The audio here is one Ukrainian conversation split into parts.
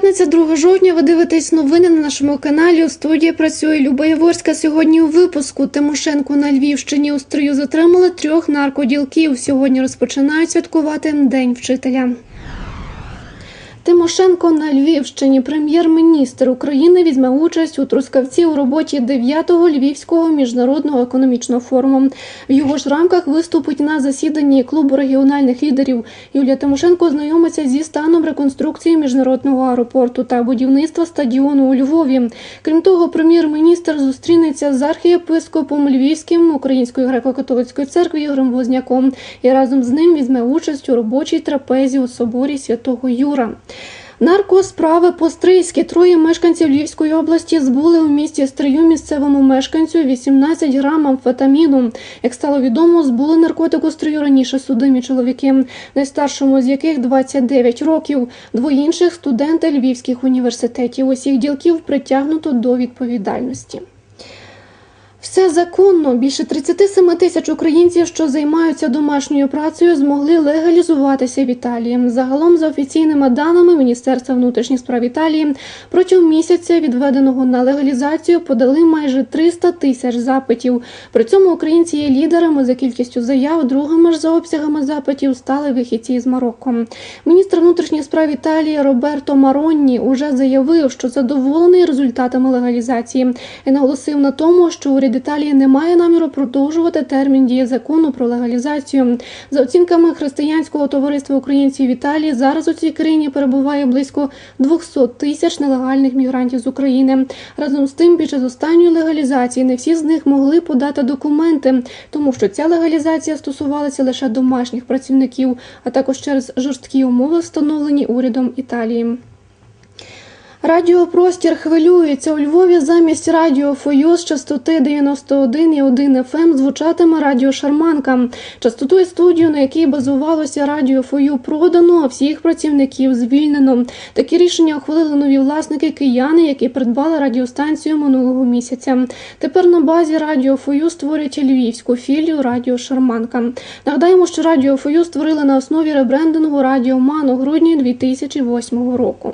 П'ятниця 2 жовтня. Ви дивитесь новини на нашому каналі. У студії працює Люба Яворська. Сьогодні у випуску Тимошенко на Львівщині у строю затримали трьох наркоділків. Сьогодні розпочинають святкувати День вчителя. Тимошенко на Львівщині. Прем'єр-міністр України візьме участь у Трускавці у роботі 9-го Львівського міжнародного економічного форуму. В його ж рамках виступить на засіданні клубу регіональних лідерів. Юлія Тимошенко знайомиться зі станом реконструкції міжнародного аеропорту та будівництва стадіону у Львові. Крім того, прем'єр-міністр зустрінеться з архієпископом Львівським Української греко-католицької церкви Ігорем Возняком і разом з ним візьме участь у робочій трапезі у соборі святого Юра. Наркосправи по-стрийськи. Троє мешканців Львівської області збули у місті Стрию місцевому мешканцю 18 грам амфетаміну. Як стало відомо, збули наркотику стрию раніше судимі чоловіки, найстаршому з яких 29 років. Двоє інших студенти львівських університетів. Усіх ділків притягнуто до відповідальності. Все законно. Більше 37 тисяч українців, що займаються домашньою працею, змогли легалізуватися в Італії. Загалом, за офіційними даними Міністерства внутрішніх справ Італії, протягом місяця, відведеного на легалізацію, подали майже 300 тисяч запитів. При цьому українці є лідерами за кількістю заяв, другими ж за обсягами запитів стали вихідці з Марокко. Міністр внутрішніх справ Італії Роберто Маронні уже заявив, що задоволений результатами легалізації і наголосив на тому, що уряд Італії не має наміру продовжувати термін дії закону про легалізацію. За оцінками християнського товариства українців в Італії, зараз у цій країні перебуває близько 200 тисяч нелегальних мігрантів з України. Разом з тим, під час останньої легалізації не всі з них могли подати документи, тому що ця легалізація стосувалася лише домашніх працівників, а також через жорсткі умови, встановлені урядом Італії. Радіопростір хвилюється у Львові замість радіо Фою з частоти 91,1 FM ем звучатиме радіо Шарманка. Частоту і студію, на якій базувалося радіо Фою, продано, а всіх працівників звільнено. Такі рішення ухвалили нові власники кияни, які придбали радіостанцію минулого місяця. Тепер на базі радіо Фою створять львівську філію Радіо Шарманка. Нагадаємо, що радіо Фою створили на основі ребрендингу Радіо Ман у грудні 2008 року.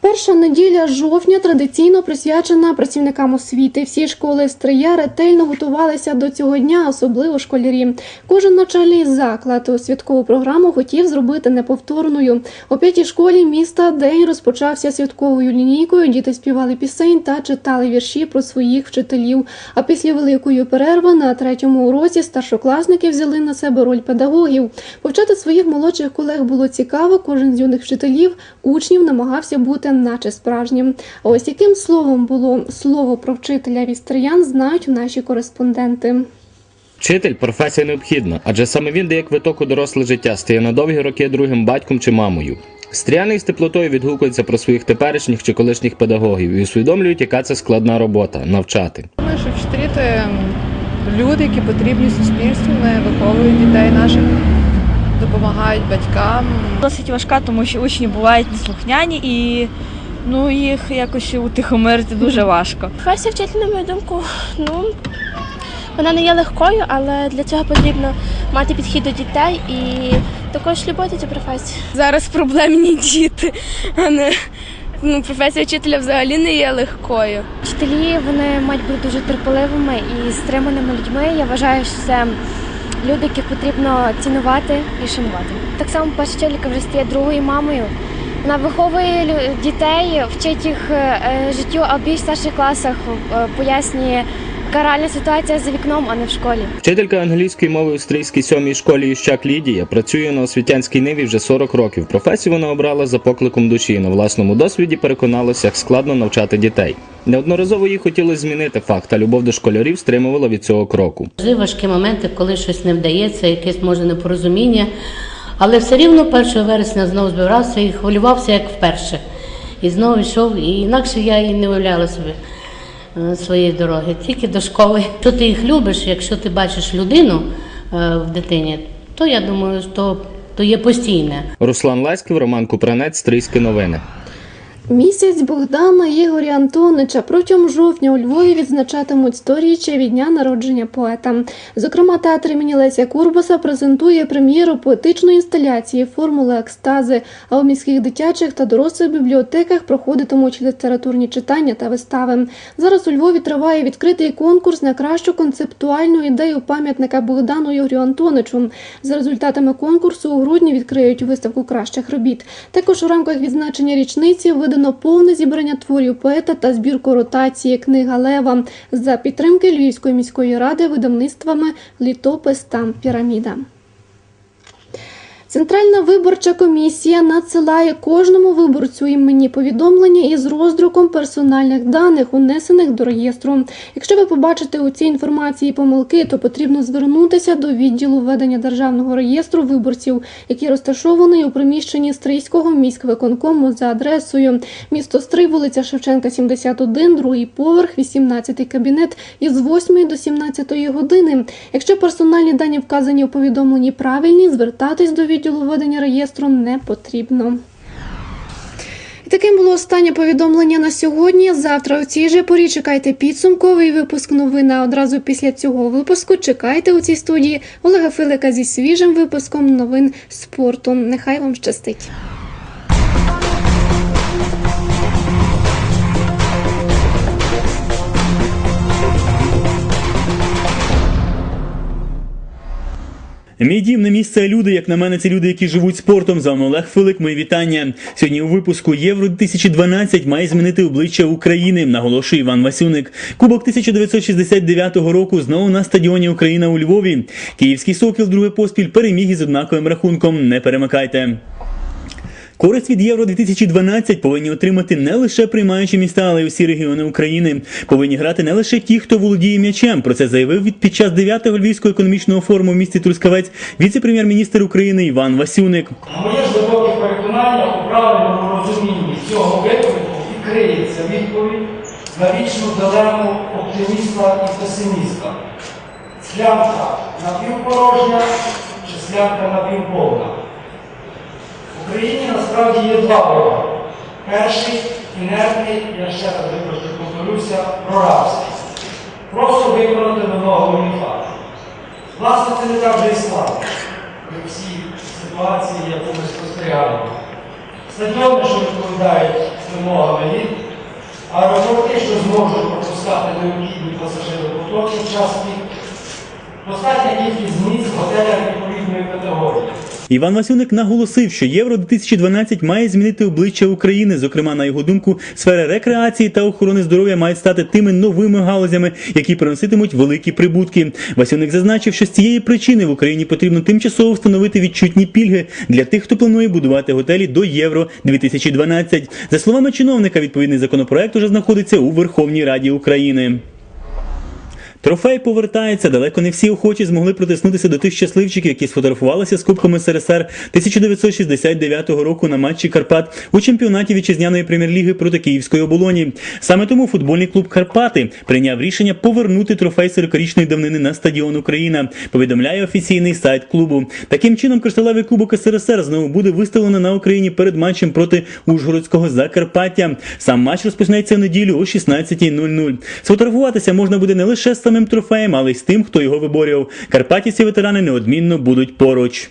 Перша неділя жовтня традиційно присвячена працівникам освіти. Всі школи Стрия ретельно готувалися до цього дня, особливо школярі. Кожен навчальний заклад у святкову програму хотів зробити неповторною. У п'ятій школі міста день розпочався святковою лінійкою. Діти співали пісень та читали вірші про своїх вчителів. А після великої перерви на третьому уроці старшокласники взяли на себе роль педагогів. Повчати своїх молодших колег було цікаво. Кожен з юних вчителів учнів намагався бути наче справжнім. А ось яким словом було слово про вчителя вістриян, знають наші кореспонденти. Вчитель професія необхідна, адже саме він дає квиток у доросле життя, стає на довгі роки другим батьком чи мамою. Стріяни з теплотою відгукуються про своїх теперішніх чи колишніх педагогів і усвідомлюють, яка це складна робота навчати. Думаю, що вчителі це люди, які потрібні суспільству, вони виховують дітей наших, допомагають батькам. Досить важка, тому що учні бувають неслухняні і ну, їх якось утихомирити дуже важко. Професія вчителя, на мою думку, ну вона не є легкою, але для цього потрібно мати підхід до дітей і також любити цю професію. зараз проблемні діти, а не ну, професія вчителя взагалі не є легкою. Вчителі вони мають бути дуже терпеливими і стриманими людьми. Я вважаю, що це люди, яких потрібно цінувати і шанувати. Так само перша вчителька вже стає другою мамою. Вона виховує дітей, вчить їх е, е, життю, а в більш старших класах е, пояснює, яка реальна ситуація за вікном, а не в школі. Вчителька англійської мови у стрийській сьомій школі Ющак Лідія працює на освітянській ниві вже 40 років. Професію вона обрала за покликом душі і на власному досвіді переконалася, як складно навчати дітей. Неодноразово їй хотілося змінити факт, а любов до школярів стримувала від цього кроку. Завжди важкі моменти, коли щось не вдається, якесь може непорозуміння. Але все рівно 1 вересня знову збирався і хвилювався як вперше. І знову йшов, і інакше я і не уявляла собі своєї дороги, тільки до школи. Якщо ти їх любиш, якщо ти бачиш людину е, в дитині, то я думаю, що то є постійне. Руслан Ласьків, Роман Купранець, Стрийські новини. Місяць Богдана Ігоря Антонича протягом жовтня у Львові відзначатимуть сторіччя від дня народження поета. Зокрема, театр імені Леся Курбаса презентує прем'єру поетичної інсталяції Формули екстази. А у міських дитячих та дорослих бібліотеках проходитимуть літературні читання та вистави. Зараз у Львові триває відкритий конкурс на кращу концептуальну ідею пам'ятника Богдану Ігорю Антоничу. За результатами конкурсу у грудні відкриють виставку кращих робіт. Також у рамках відзначення річниці видано повне зібрання творів поета та збірку ротації Книга Лева за підтримки Львівської міської ради видавництвами Літопис та Піраміда. Центральна виборча комісія надсилає кожному виборцю імені повідомлення із роздруком персональних даних, унесених до реєстру. Якщо ви побачите у цій інформації помилки, то потрібно звернутися до відділу ведення державного реєстру виборців, який розташований у приміщенні Стрийського міськвиконкому за адресою місто Стрий, вулиця Шевченка, 71, другий поверх, 18 кабінет із 8 до 17 години. Якщо персональні дані вказані у повідомленні правильні, звертатись до відділу ведення реєстру не потрібно. І таким було останнє повідомлення на сьогодні. Завтра у цій же порі чекайте підсумковий випуск новина. Одразу після цього випуску чекайте у цій студії Олега Филика зі свіжим випуском новин спорту. Нехай вам щастить. Мій дім не місце, люди. Як на мене, це люди, які живуть спортом. За вами Олег Филик. Мої вітання. Сьогодні у випуску Євро 2012 має змінити обличчя України. Наголошує Іван Васюник. Кубок 1969 року знову на стадіоні Україна у Львові. Київський сокіл другий поспіль переміг із однаковим рахунком. Не перемикайте. Користь від Євро 2012 повинні отримати не лише приймаючі міста, але й усі регіони України. Повинні грати не лише ті, хто володіє м'ячем. Про це заявив від під час 9-го львівського економічного форуму в місті Трускавець віце-прем'єр-міністр України Іван Васюник. Моє глибоке переконання у правильному розумінні цього виклику і криється відповідь на вічну дилему оптиміста і песиміста. Склянка напівпорожня чи склянка напівповна. В Україні насправді є два ворога. Перший інертний, я ще раз вибачте повторюся, прорабський. Просто виконати вимогу факт. Власне, це не так вже і складно при всій ситуації, яку ми спостерігаємо. Стадіони, що відповідають вимогам еліт, аеропорти, що зможуть пропускати необхідні пасажири потоки в час пік, достатня кількість місць в готелях відповідної категорії. Іван Васюник наголосив, що Євро 2012 має змінити обличчя України. Зокрема, на його думку, сфери рекреації та охорони здоров'я мають стати тими новими галузями, які приноситимуть великі прибутки. Васюник зазначив, що з цієї причини в Україні потрібно тимчасово встановити відчутні пільги для тих, хто планує будувати готелі до Євро 2012. За словами чиновника, відповідний законопроект уже знаходиться у Верховній Раді України. Трофей повертається. Далеко не всі охочі змогли протиснутися до тих щасливчиків, які сфотографувалися з Кубком СРСР 1969 року на матчі Карпат у чемпіонаті вітчизняної прем'єр-ліги проти Київської оболоні. Саме тому футбольний клуб Карпати прийняв рішення повернути трофей 40-річної давнини на стадіон Україна. Повідомляє офіційний сайт клубу. Таким чином, кришталевий кубок СРСР знову буде виставлено на Україні перед матчем проти Ужгородського Закарпаття. Сам матч розпочнеться в неділю о 16.00. Сфотографуватися можна буде не лише з самим трофеєм, але й з тим, хто його виборював. Карпатіці ветерани неодмінно будуть поруч.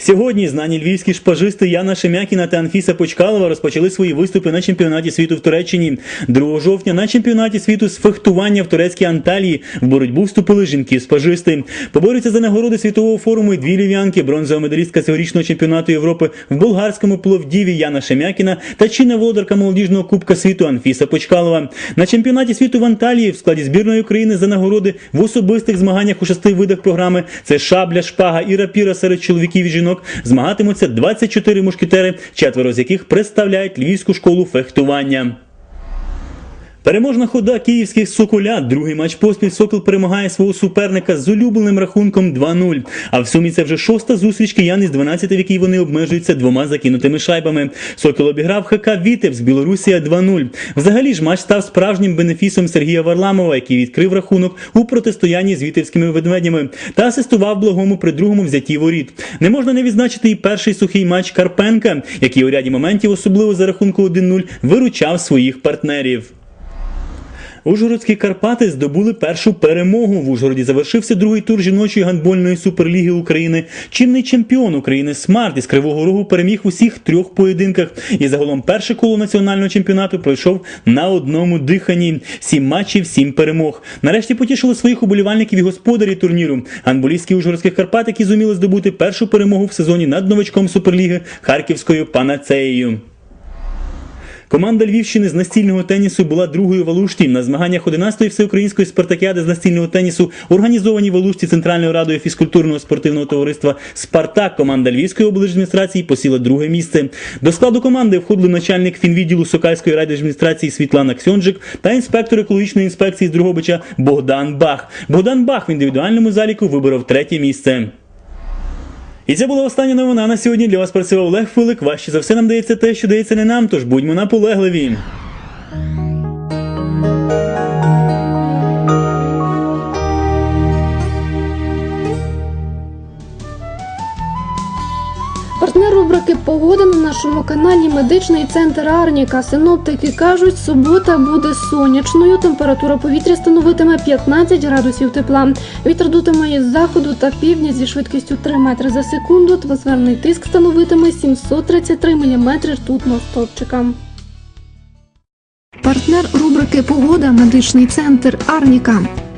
Сьогодні знані львівські шпажисти Яна Шемякіна та Анфіса Почкалова розпочали свої виступи на чемпіонаті світу в Туреччині. 2 жовтня на чемпіонаті світу з фехтування в турецькій Анталії в боротьбу вступили жінки-спажисти. Поборються за нагороди світового форуму й дві лів'янки, бронзова медалістка цьогорічного чемпіонату Європи в болгарському пловдіві Яна Шемякіна та чинна володарка молодіжного кубка світу Анфіса Почкалова. На чемпіонаті світу в Анталії в складі збірної України за нагороди в особистих змаганнях у шести видах програми це шабля, шпага і рапіра серед чоловіків і жінок змагатимуться 24 мушкетери, четверо з яких представляють львівську школу фехтування. Переможна хода київських соколят. Другий матч поспіль Сокол перемагає свого суперника з улюбленим рахунком 2-0. А в сумі це вже шоста зустріч киян із 12, в якій вони обмежуються двома закинутими шайбами. Сокіл обіграв ХК Вітебс Білорусія 2-0. Взагалі ж матч став справжнім бенефісом Сергія Варламова, який відкрив рахунок у протистоянні з вітебськими ведмедями та асистував благому при другому взятті воріт. Не можна не відзначити і перший сухий матч Карпенка, який у ряді моментів, особливо за рахунку 1-0, виручав своїх партнерів. Ужгородські Карпати здобули першу перемогу. В Ужгороді завершився другий тур жіночої гандбольної суперліги України. Чинний чемпіон України Смарт із Кривого Рогу переміг у всіх трьох поєдинках. І загалом перше коло національного чемпіонату пройшов на одному диханні. Сім матчів, сім перемог. Нарешті потішили своїх уболівальників і господарі турніру. Гандболістські ужгородських Карпат, які зуміли здобути першу перемогу в сезоні над новачком суперліги Харківською панацеєю. Команда Львівщини з настільного тенісу була другою в Алушті. На змаганнях 11-ї всеукраїнської спартакіади з настільного тенісу, організовані в Алушті Центральною радою фізкультурного спортивного товариства Спартак. Команда Львівської облдержадміністрації посіла друге місце. До складу команди входили начальник фінвідділу Сокальської райдержадміністрації Світлана Ксьонджик та інспектор екологічної інспекції з Дрогобича Богдан Бах. Богдан Бах в індивідуальному заліку виборов третє місце. І це була остання новина на сьогодні. Для вас працював Олег Филик. Важче за все нам дається те, що дається не нам, тож будьмо наполегливі. Партнер рубрики Погода на нашому каналі Медичний центр Арніка. Синоптики кажуть, субота буде сонячною. Температура повітря становитиме 15 градусів тепла. Вітер дутиме із заходу та півдня зі швидкістю 3 метри за секунду. Атмосферний тиск становитиме 733 мм ртутного стовпчика. Партнер рубрики Погода Медичний центр Арніка.